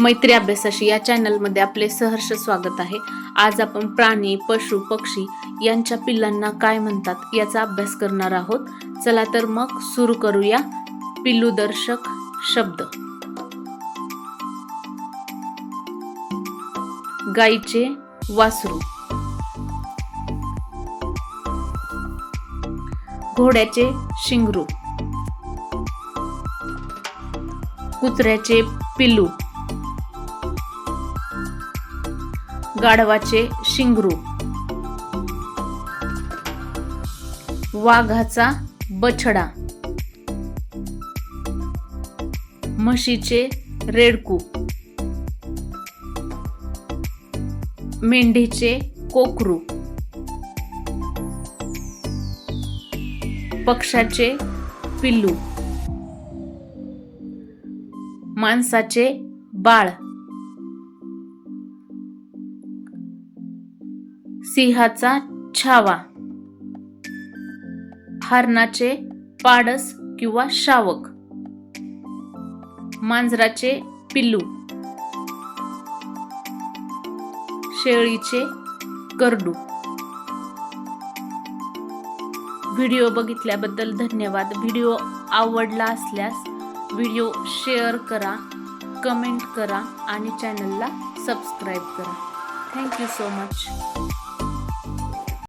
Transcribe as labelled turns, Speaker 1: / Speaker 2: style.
Speaker 1: मैत्री अभ्यासाशी या चॅनलमध्ये आपले सहर्ष स्वागत आहे. आज आपण प्राणी पशु पक्षी यांच्या पिल्लांना काय म्हणतात याचा अभ्यास करणार आहोत. चला तर मग सुरू करूया पिल्लूदर्शक शब्द. गाईचे वासरू. घोड्याचे शिंगरू. कुत्र्याचे पिल्लू. गाढवाचे शिंगरू. वाघाचा बछडा. म्हशीचे रेडकू. मेंढीचे कोकरू. पक्षाचे पिल्लू. माणसाचे बाळ. सिंहाचा छावा. हरणाचे पाडस किंवा शावक. मांजराचे पिल्लू. शेळीचे करडू. व्हिडिओ बघितल्याबद्दल धन्यवाद. व्हिडिओ आवडला असल्यास व्हिडिओ शेअर करा कमेंट करा आणि चॅनलला सबस्क्राईब करा. Thank you so much.